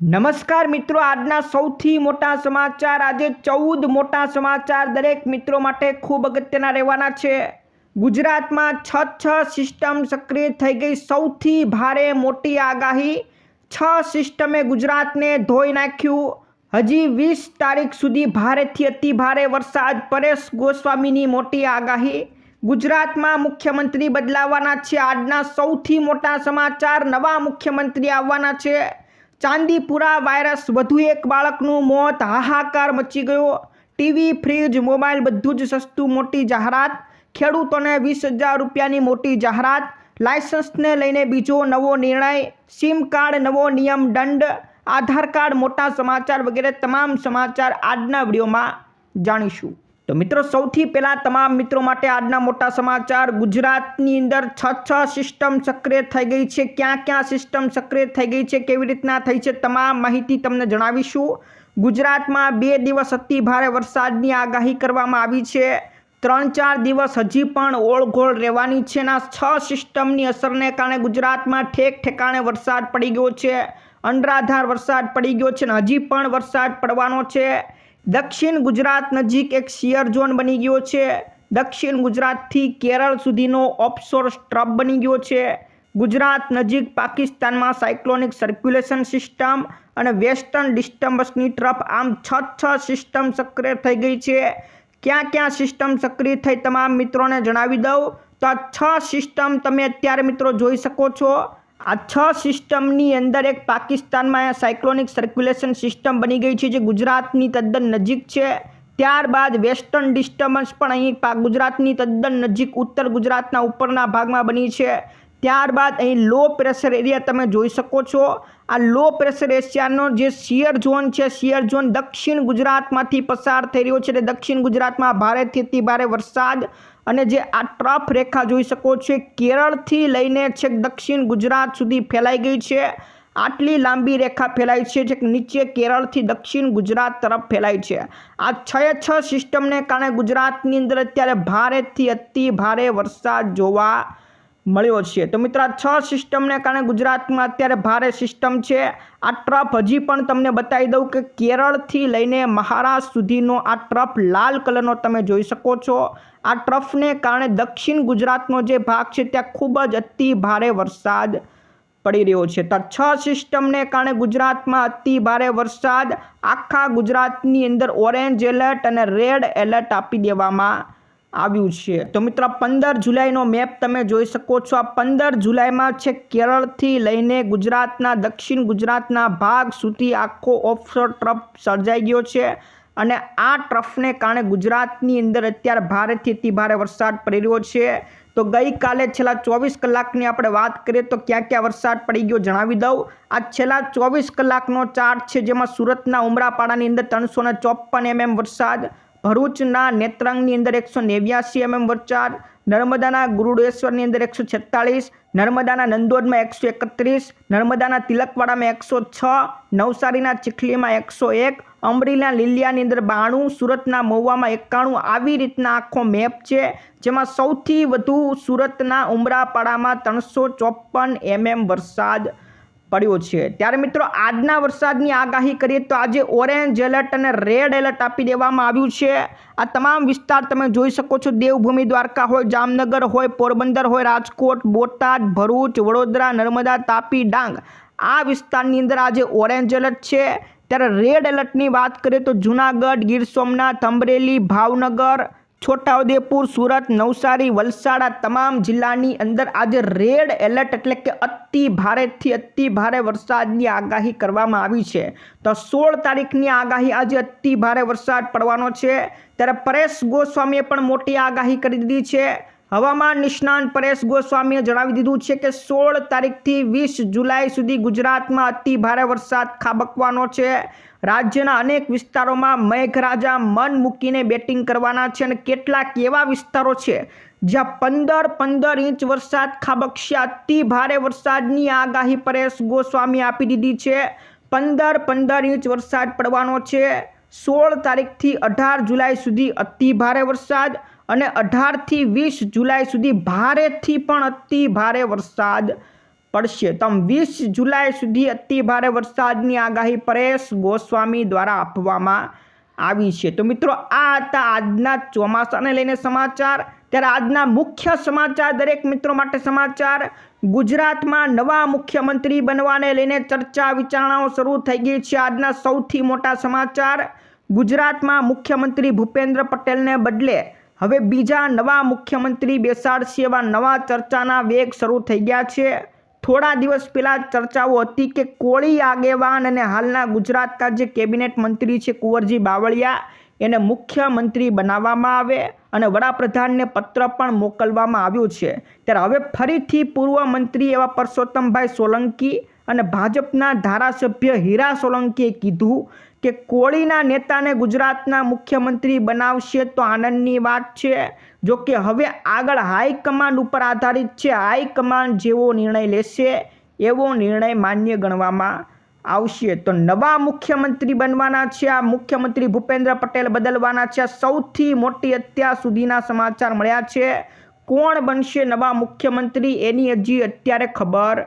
નમસ્કાર મિત્રો, આજના સૌથી મોટા સમાચાર. આજે ચૌદ મોટા સમાચાર દરેક મિત્રો માટે ખૂબ અગત્યના રહેવાના છે. ગુજરાતમાં છ છ સિસ્ટમ સક્રિય થઈ ગઈ. સૌથી ભારે મોટી આગાહી. છ સિસ્ટમે ગુજરાતને ધોઈ નાખ્યું. હજી વીસ તારીખ સુધી ભારેથી અતિ ભારે વરસાદ. પરેશ ગોસ્વામીની મોટી આગાહી. ગુજરાતમાં મુખ્યમંત્રી બદલાવાના છે. આજના સૌથી મોટા સમાચાર નવા મુખ્યમંત્રી આવવાના છે. ચાંદીપુરા વાયરસ. વધુ એક બાળકનું મોત હાહાકાર મચી ગયો. ટીવી, ફ્રીજ, મોબાઈલ બધું જ સસ્તું મોટી જાહેરાત. ખેડૂતોને વીસ હજાર રૂપિયાની મોટી જાહેરાત. લાયસન્સને લઈને બીજો નવો નિર્ણય. સિમ કાર્ડ, નવો નિયમ, દંડ, આધાર કાર્ડ, મોટા સમાચાર વગેરે તમામ સમાચાર આજના વિડીયોમાં જાણીશું. તો મિત્રો, સૌથી પહેલાં તમામ મિત્રો માટે આજના મોટા સમાચાર. ગુજરાતની અંદર છ છ સિસ્ટમ સક્રિય થઈ ગઈ છે. ક્યાં ક્યાં સિસ્ટમ સક્રિય થઈ ગઈ છે, કેવી રીતના થઈ છે, તમામ માહિતી તમને જણાવીશું. ગુજરાતમાં બે દિવસ અતિ ભારે વરસાદની આગાહી કરવામાં આવી છે. ત્રણ ચાર દિવસ હજી પણ ઓળઘોળ રહેવાની છે ના છ સિસ્ટમની અસરને કારણે ગુજરાતમાં ઠેક ઠેકાણે વરસાદ પડી ગયો છે. અનરાધાર વરસાદ પડી ગયો છે અને હજી પણ વરસાદ પડવાનો છે. દક્ષિણ ગુજરાત નજીક એક શિયર ઝોન બની ગયો છે. દક્ષિણ ગુજરાતથી કેરળ સુધીનો ઓફશોર સ્ટ્રપ બની ગયો છે. ગુજરાત નજીક પાકિસ્તાનમાં સાયક્લોનિક સર્ક્યુલેશન સિસ્ટમ અને વેસ્ટર્ન ડિસ્ટર્બન્સની ટ્રફ આમ છ છ સિસ્ટમ સક્રિય થઈ ગઈ છે. ક્યાં ક્યાં સિસ્ટમ સક્રિય થઈ તમામ મિત્રોને જણાવી દઉં. તો આ છ સિસ્ટમ તમે અત્યારે મિત્રો જોઈ શકો છો. આ છ સિસ્ટમની અંદર એક પાકિસ્તાનમાં સાયક્લોનિક સર્ક્યુલેશન સિસ્ટમ બની ગઈ છે જે ગુજરાતની તદ્દન નજીક છે. ત્યારબાદ વેસ્ટર્ન ડિસ્ટર્બન્સ પણ અહીં ગુજરાતની તદ્દન નજીક ઉત્તર ગુજરાતના ઉપરના ભાગમાં બની છે. ત્યારબાદ અહીં લો પ્રેશર એરિયા તમે જોઈ શકો છો. આ લો પ્રેશર એશિયાનો જે શિયર ઝોન છે, શિયર ઝોન દક્ષિણ ગુજરાતમાંથી પસાર થઈ રહ્યો છે. એટલે દક્ષિણ ગુજરાતમાં ભારેથી ભારે વરસાદ અને જે આ ટ્રફ રેખા જોઈ શકો છો કેરળથી લઈને છેક દક્ષિણ ગુજરાત સુધી ફેલાઈ ગઈ છે. આટલી લાંબી રેખા ફેલાય છે જે નીચે કેરળથી દક્ષિણ ગુજરાત તરફ ફેલાય છે. આ છ છ સિસ્ટમને કારણે ગુજરાતની અંદર અત્યારે ભારેથી અતિ ભારે વરસાદ જોવા મળ્યો છે. તો મિત્રો છ સિસ્ટમને કારણે ગુજરાતમાં અત્યારે ભારે સિસ્ટમ છે. આ ટ્રફ હજી પણ તમને બતાવી દઉં કે કેરળથી લઈને મહારાષ્ટ્ર સુધીનો આ ટ્રફ લાલ કલરનો તમે જોઈ શકો છો. આ ટ્રફને કારણે દક્ષિણ ગુજરાતનો જે ભાગ છે, ત્યાં ખૂબ જ અતિ ભારે વરસાદ પડી રહ્યો છે. તો છ સિસ્ટમને કારણે ગુજરાતમાં અતિ ભારે વરસાદ આખા ગુજરાતની અંદર ઓરેન્જ એલર્ટ અને રેડ એલર્ટ આપી દેવામાં આવ્યું છે. તો મિત્રો પંદર જુલાઈનો મેપ તમે જોઈ શકો છો. આ પંદર જુલાઈમાં છે કેરળથી લઈને ગુજરાતના, દક્ષિણ ગુજરાતના ભાગ સુધી આખો ઓફશોર ટ્રફ સર્જાઈ ગયો છે. અને આ ટ્રફને કારણે ગુજરાતની અંદર અત્યારે ભારેથી અતિ ભારે વરસાદ પડી રહ્યો છે. તો ગઈકાલે છેલ્લા ચોવીસ કલાકની આપણે વાત કરીએ તો ક્યાં ક્યાં વરસાદ પડી ગયો જણાવી દઉં. આ છેલ્લા ચોવીસ કલાકનો ચાર્ટ છે જેમાં સુરતના ઉમરાપાડાની અંદર ત્રણસો ને ચોપન એમએમ વરસાદ ભરૂચના નેત્રંગની અંદર એકસો નેવ્યાસી એમએમ વરસાદ, નર્મદાના ગુરુડેશ્વરની અંદર એકસો છેતાળીસ, નર્મદાના નંદોદમાં એકસો એકત્રીસ, નર્મદાના તિલકવાડામાં એકસો છ, નવસારીના ચીખલીમાં એકસો એક, અમરેલીના લીલિયાની અંદર બાણું, સુરતના મહુવામાં એકાણું, આવી રીતના આખો મેપ છે, જેમાં સૌથી વધુ સુરતના ઉમરાપાડામાં ત્રણસો ચોપન એમએમ વરસાદ પડ્યો છે. ત્યારે મિત્રો આજના વરસાદની આગાહી કરીએ તો આજે ઓરેન્જ એલર્ટ અને રેડ એલર્ટ આપી દેવામાં આવ્યું છે. આ તમામ વિસ્તાર તમે જોઈ શકો છો. દેવભૂમિ, દ્વારકા હોય, જામનગર હોય, પોરબંદર હોય, રાજકોટ, બોટાદ, ભરૂચ, વડોદરા, નર્મદા, તાપી, ડાંગ. આ વિસ્તારની અંદર આજે ઓરેન્જ એલર્ટ છે. ત્યારે રેડ એલર્ટની વાત કરીએ તો જૂનાગઢ, ગીર સોમનાથ, અમરેલી, ભાવનગર છોટાઉદેપુર, સુરત, નવસારી, વલસાડ તમામ જિલ્લાની અંદર આજે રેડ એલર્ટ એટલે કે અતિ ભારેથી અતિ ભારે વરસાદની આગાહી કરવામાં આવી છે. તો સોળ તારીખની આગાહી આજે અતિ ભારે વરસાદ પડવાનો છે. ત્યારે પરેશ ગોસ્વામીએ પણ મોટી આગાહી કરી દીધી છે. હવામાન નિષ્ણાંત પરેશ ગોસ્વામીએ જણાવી દીધું છે કે સોળ તારીખથી વીસ જુલાઈ સુધી ગુજરાતમાં અતિ ભારે વરસાદ ખાબકવાનો છે. રાજ્યના અનેક વિસ્તારોમાં મેઘરાજા મન મૂકીને બેટિંગ કરવાના છે અને કેટલાક એવા વિસ્તારો છે જ્યાં પંદર પંદર ઇંચ વરસાદ ખાબકશે અતિ ભારે વરસાદની આગાહી પરેશ ગોસ્વામી આપી દીધી છે. પંદર પંદર ઇંચ વરસાદ પડવાનો છે. સોળ તારીખથી અઢાર જુલાઈ સુધી અતિ ભારે વરસાદ. અને અઢારથી વીસ જુલાઈ સુધી ભારેથી પણ અતિ ભારે વરસાદ પડશે. તમ વીસ જુલાઈ સુધી અતિ ભારે વરસાદની આગાહી પરેશ ગોસ્વામી દ્વારા આપવામાં આવી છે. તો મિત્રો, આ હતા આજના ચોમાસાને લઈને સમાચાર. ત્યારે આજના મુખ્ય સમાચાર દરેક મિત્રો માટે સમાચાર. ગુજરાતમાં નવા મુખ્યમંત્રી બનવાને લઈને ચર્ચા વિચારણાઓ શરૂ થઈ ગઈ છે. આજના સૌથી મોટા સમાચાર. ગુજરાતમાં મુખ્યમંત્રી ભૂપેન્દ્ર પટેલને બદલે હવે બીજા નવા મુખ્યમંત્રી બેસાડશે એવા નવા ચર્ચાના વેગ શરૂ થઈ ગયા છે. થોડા દિવસ પહેલાં ચર્ચાઓ હતી કે કોળી આગેવાન અને હાલના ગુજરાતના જે કેબિનેટ મંત્રી છે કુંવરજી બાવળિયા એને મુખ્યમંત્રી બનાવવામાં આવે અને વડાપ્રધાનને પત્ર પણ મોકલવામાં આવ્યું છે. ત્યારે હવે ફરીથી પૂર્વ મંત્રી એવા પરસોત્તમભાઈ સોલંકી અને ભાજપના ધારાસભ્ય હીરા સોલંકીએ કીધું કે કોળીના નેતાને ગુજરાતના મુખ્યમંત્રી બનાવશે તો આનંદની વાત છે. જો કે હવે આગળ હાઈકમાન્ડ ઉપર આધારિત છે. હાઈકમાન્ડ જેવો નિર્ણય લેશે એવો નિર્ણય માન્ય ગણવામાં આવશે. તો નવા મુખ્યમંત્રી બનવાના છે. આ મુખ્યમંત્રી ભૂપેન્દ્ર પટેલ બદલવાના છે. સૌથી મોટી અત્યાર સુધીના સમાચાર મળ્યા છે. કોણ બનશે નવા મુખ્યમંત્રી એની હજી અત્યારે ખબર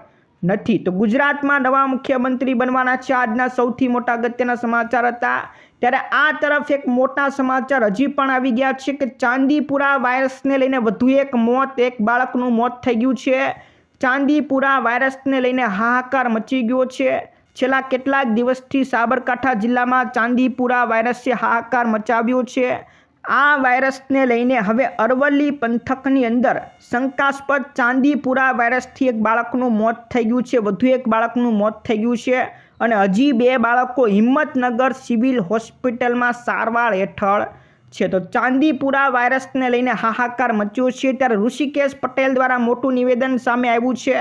નથી. તો ગુજરાતમાં નવા મુખ્યમંત્રી બનવાના છે. આજના સૌથી મોટા અગત્યના સમાચાર હતા. ત્યારે આ તરફ એક મોટા સમાચાર હજી પણ આવી ગયા છે કે ચાંદીપુરા વાયરસને લઈને વધુ એક મોત, એક બાળકનું મોત થઈ ગયું છે. ચાંદીપુરા વાયરસને લઈને હાહાકાર મચી ગયો છે. છેલ્લા કેટલાક દિવસથી સાબરકાંઠા જિલ્લામાં ચાંદીપુરા વાયરસે હાહાકાર મચાવ્યો છે. આ વાયરસને લઈને હવે અરવલ્લી પંથકની અંદર શંકાસ્પદ ચાંદીપુરા વાયરસથી એક બાળકનું મોત થઈ ગયું છે. વધુ એક બાળકનું મોત થઈ ગયું છે અને હજી બે બાળકો હિંમતનગર સિવિલ હોસ્પિટલમાં સારવાર હેઠળ છે. તો ચાંદીપુરા વાયરસને લઈને હાહાકાર મચ્યો છે. ત્યારે ઋષિકેશ પટેલ દ્વારા મોટું નિવેદન સામે આવ્યું છે.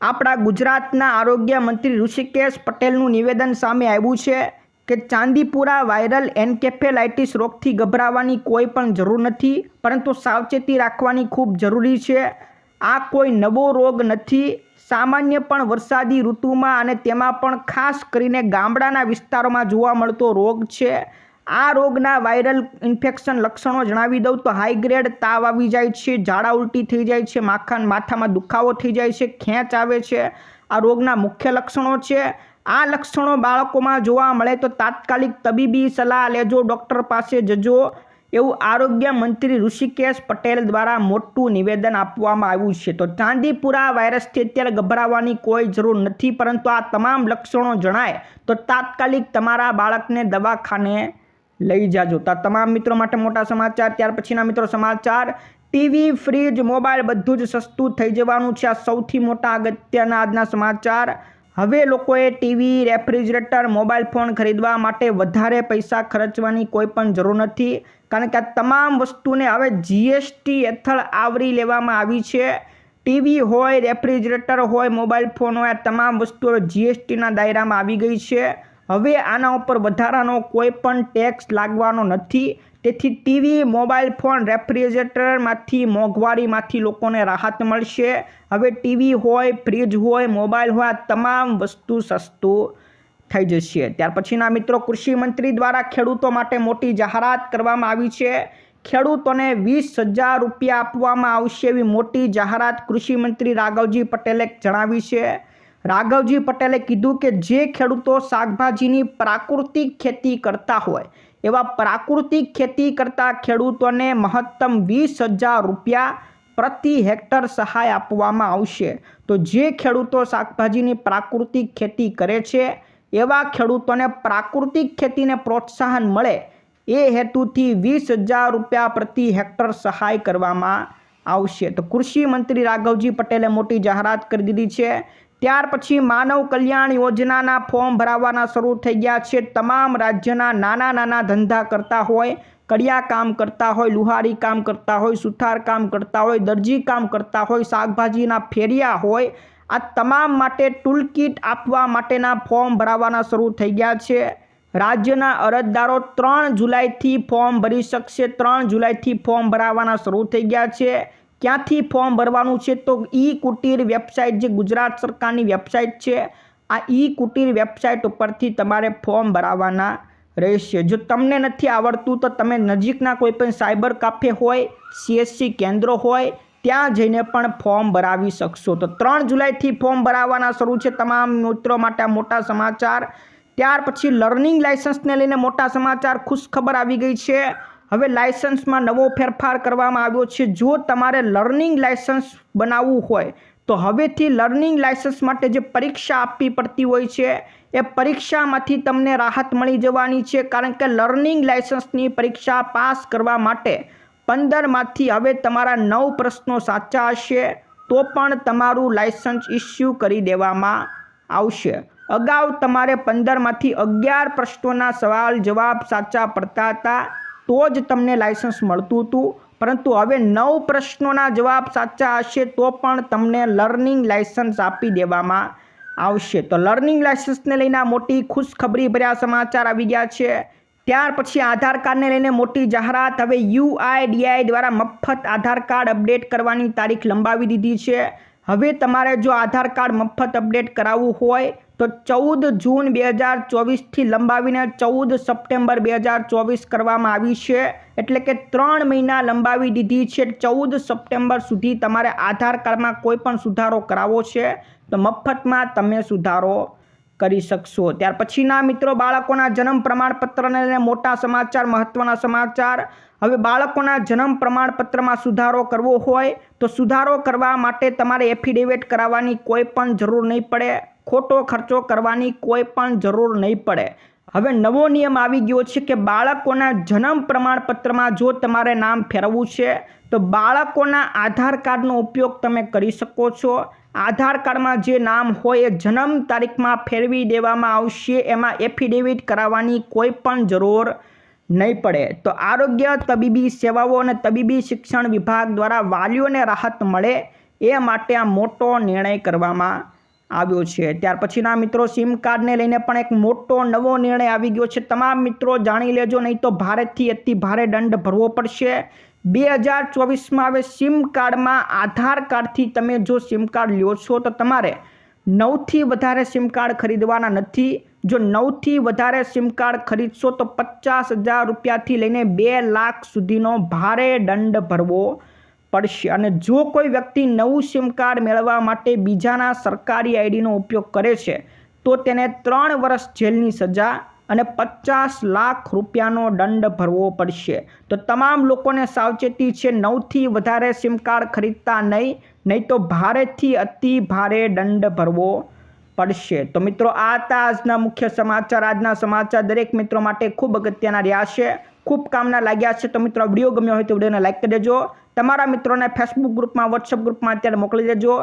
આપણા ગુજરાતના આરોગ્ય મંત્રી ઋષિકેશ પટેલનું નિવેદન સામે આવ્યું છે. કે ચાંદીપુરા વાયરલ એન્કેફેલાઇટિસ રોગથી ગભરાવાની કોઈ પણ જરૂર નથી, પરંતુ સાવચેતી રાખવાની ખૂબ જરૂરી છે. આ કોઈ નવો રોગ નથી. સામાન્ય પણ વરસાદી ઋતુમાં અને તેમાં પણ ખાસ કરીને ગામડાના વિસ્તારોમાં જોવા મળતો રોગ છે. આ રોગના વાયરલ ઇન્ફેક્શન લક્ષણો જણાવી દઉં તો હાઈ ગ્રેડ તાવ આવી જાય છે, ઝાડા ઉલટી થઈ જાય છે, માખણ માથામાં દુખાવો થઈ જાય છે, ખેંચ આવે છે. આ રોગના મુખ્ય લક્ષણો છે. આ લક્ષણો બાળકોમાં જોવા મળે તો તાત્કાલિક તબીબી સલાહ લેજો, ડૉક્ટર પાસે જજો. એવું આરોગ્ય મંત્રી ઋષિકેશ પટેલ દ્વારા મોટું નિવેદન આપવામાં આવ્યું છે. તો ચાંદીપુરા વાયરસથી અત્યારે ગભરાવાની કોઈ જરૂર નથી, પરંતુ આ તમામ લક્ષણો જણાય તો તાત્કાલિક તમારા બાળકને દવાખાને લઈ જાજો. તો તમામ મિત્રો માટે મોટા સમાચાર, ત્યાર પછીના મિત્રો સમાચાર. ટીવી, ફ્રીજ, મોબાઈલ બધું જ સસ્તું થઈ જવાનું છે. આ સૌથી મોટા અગત્યના આજના સમાચાર. હવે લોકોએ ટીવી, રેફ્રિજરેટર, મોબાઈલ ફોન ખરીદવા માટે વધારે પૈસા ખર્ચવાની કોઈ પણ જરૂર નથી. કારણ કે આ તમામ વસ્તુને હવે જીએસટી હેઠળ આવરી લેવામાં આવી છે. ટીવી હોય, રેફ્રિજરેટર હોય, મોબાઈલ ફોન હોય, આ તમામ વસ્તુ હવે જીએસટીના દાયરામાં આવી ગઈ છે. હવે આના ઉપર વધારાનો કોઈ પણ ટેક્સ લાગવાનો નથી. તેથી ટીવી, મોબાઈલ ફોન, રેફ્રિજરેટરમાંથી, મોંઘવારીમાંથી લોકોને રાહત મળશે. હવે ટીવી હોય, ફ્રીજ હોય, મોબાઈલ હોય તમામ વસ્તુ સસ્તું થઈ જશે. ત્યાર પછીના મિત્રો, કૃષિ મંત્રી દ્વારા ખેડૂતો માટે મોટી જાહેરાત કરવામાં આવી છે. ખેડૂતોને વીસ હજાર રૂપિયા આપવામાં આવશે એવી મોટી જાહેરાત કૃષિ મંત્રી રાઘવજી પટેલે જણાવી છે. રાઘવજી પટેલે કીધું કે જે ખેડૂતો શાકભાજીની પ્રાકૃતિક ખેતી કરતા હોય એવા પ્રાકૃતિક ખેતી કરતા ખેડૂતોને મહત્તમ વીસ હજાર રૂપિયા પ્રતિ હેક્ટર સહાય આપવામાં આવશે. તો જે ખેડૂતો શાકભાજીની પ્રાકૃતિક ખેતી કરે છે, એવા ખેડૂતોને પ્રાકૃતિક ખેતીને પ્રોત્સાહન મળે, એ હેતુથી વીસ હજાર રૂપિયા પ્રતિ હેક્ટર સહાય કરવામાં આવશે. તો કૃષિ મંત્રી રાઘવજી પટેલે મોટી જાહેરાત કરી દીધી છે ત્યાર પછી માનવ કલ્યાણ યોજનાના ફોર્મ ભરાવાના શરૂ થઈ ગયા છે. તમામ રાજ્યના નાના નાના ધંધા કરતા હોય, કડિયા કામ કરતા હોય, લુહારી કામ કરતા હોય, સુથાર કામ કરતા હોય, દરજી કામ કરતા હોય, શાકભાજીના ફેરિયા હોય, આ તમામ માટે ટૂલકીટ આપવા માટેના ફોર્મ ભરાવાના શરૂ થઈ ગયા છે. રાજ્યના અરજદારો ત્રણ જુલાઈથી ફોર્મ ભરી શકશે. ત્રણ જુલાઈથી ફોર્મ ભરાવાના શરૂ થઈ ગયા છે. ક્યાંથી ફોર્મ ભરવાનું છે તો ઈ કુટીર વેબસાઇટ જે ગુજરાત સરકારની વેબસાઇટ છે, આ ઈ કુટીર વેબસાઇટ ઉપરથી તમારે ફોર્મ ભરાવાના રહેશે. જો તમને નથી આવડતું તો તમે નજીકના કોઈપણ સાયબર કાફે હોય સીએસસી કેન્દ્રો હોય, ત્યાં જઈને પણ ફોર્મ ભરાવી શકશો. તો ત્રણ જુલાઈથી ફોર્મ ભરાવવાના શરૂ છે તમામ મિત્રો માટે મોટા સમાચાર. ત્યાર પછી લર્નિંગ લાઇસન્સને લઈને મોટા સમાચાર ખુશખબર આવી ગઈ છે. હવે લાઇસન્સમાં નવો ફેરફાર કરવામાં આવ્યો છે. જો તમારે લર્નિંગ લાઇસન્સ બનાવવું હોય, તો હવેથી લર્નિંગ લાઇસન્સ માટે જે પરીક્ષા આપવી પડતી હોય છે, એ પરીક્ષામાંથી તમને રાહત મળી જવાની છે. કારણ કે લર્નિંગ લાઇસન્સની પરીક્ષા પાસ કરવા માટે પંદરમાંથી હવે તમારા નવ પ્રશ્નો સાચા હશે, તો પણ તમારું લાઇસન્સ ઇસ્યુ કરી દેવામાં આવશે. અગાઉ તમારે પંદરમાંથી અગિયાર પ્રશ્નોના સવાલ જવાબ સાચા પડતા હતા. તો જ તમને લાઇસન્સ મળતું હતું. પરંતુ હવે નવ પ્રશ્નોના જવાબ સાચા હશે તો પણ તમને લર્નિંગ લાઇસન્સ આપી દેવામાં આવશે. તો લર્નિંગ લાઇસન્સને લઈને મોટી ખુશખબરી ભર્યા સમાચાર આવી ગયા છે. ત્યાર પછી આધાર કાર્ડને લઈને મોટી જાહેરાત. હવે યુઆઈડીઆઈ દ્વારા મફત આધાર કાર્ડ અપડેટ કરવાની તારીખ લંબાવી દીધી છે. હવે તમારે જો આધાર કાર્ડ મફત અપડેટ કરાવવું હોય, તો ચૌદ જૂન બે હજાર ચોવીસથી લંબાવીને ચૌદ સપ્ટેમ્બર બે હજાર ચોવીસ કરવામાં આવી છે. એટલે કે ત્રણ મહિના લંબાવી દીધી છે. ચૌદ સપ્ટેમ્બર સુધી તમારે આધાર કાર્ડમાં કોઈ પણ સુધારો કરાવવો છે, તો મફતમાં તમે સુધારો કરી શકશો. ત્યાર પછીના મિત્રો, બાળકોના જન્મ પ્રમાણપત્રને મોટા સમાચાર મહત્ત્વના સમાચાર. હવે બાળકોના જન્મ પ્રમાણપત્રમાં સુધારો કરવો હોય તો સુધારો કરવા માટે તમારે એફિડેવિટ કરાવવાની કોઈ પણ જરૂર નહીં પડે. ખોટો ખર્ચો કરવાની કોઈ પણ જરૂર નહીં પડે. હવે નવો નિયમ આવી ગયો છે કે બાળકોના જન્મ પ્રમાણપત્રમાં જો તમારે નામ ફેરવવું છે, તો બાળકોના આધાર કાર્ડનો ઉપયોગ તમે કરી શકો છો. આધાર કાર્ડમાં જે નામ હોય એ જન્મ તારીખમાં ફેરવી દેવામાં આવશે. એમાં એફિડેવિટ કરાવવાની કોઈ પણ જરૂર નહીં પડે. તો આરોગ્ય, તબીબી સેવાઓ અને તબીબી શિક્ષણ વિભાગ દ્વારા વાલીઓને રાહત મળે એ માટે આ મોટો નિર્ણય કરવામાં આવ્યો છે. ત્યાર પછીના મિત્રો સિમ કાર્ડને લઈને પણ એક મોટો નવો નિર્ણય આવી ગયો છે. તમામ મિત્રો જાણી લેજો, નહીં તો ભારેથી અતિ ભારે દંડ ભરવો પડશે. બે હજાર ચોવીસમાં હવે સિમ કાર્ડમાં આધાર કાર્ડથી તમે જો સિમ કાર્ડ લ્યો છો, તો તમારે નવથી વધારે સિમ કાર્ડ ખરીદવાના નથી. જો નવથી વધારે સિમ કાર્ડ ખરીદશો તો પચાસ હજાર રૂપિયાથી લઈને બે લાખ સુધીનો ભારે દંડ ભરવો પડશે. અને જો કોઈ વ્યક્તિ નવું સિમ કાર્ડ મેળવવા માટે બીજાના સરકારી આઈડીનો ઉપયોગ કરે છે, તો તેને ત્રણ વર્ષ જેલની સજા અને પચાસ લાખ રૂપિયાનો દંડ ભરવો પડશે. તો તમામ લોકોને સાવચેતી છે, નવથી વધારે સિમ કાર્ડ ખરીદતા નહીં નહીં તો ભારેથી અતિ ભારે દંડ ભરવો પડશે. તો મિત્રો, આ હતા આજના મુખ્ય સમાચાર. આજના સમાચાર દરેક મિત્રો માટે ખૂબ અગત્યના રહ્યા છે. ખૂબ કામના લાગ્યા છે. તો મિત્રો વીડિયો ગમ્યો હોય તો વિડીયોને લાઇક કરી દેજો. તમારા મિત્રોને ફેસબુક ગ્રુપમાં વોટ્સઅપ ગ્રુપમાં અત્યારે મોકલી દેજો.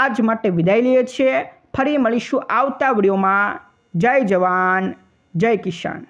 આજ માટે વિદાય લઈએ છીએ. ફરી મળીશું આવતા વિડીયોમાં. જય જવાન. જય કિસાન.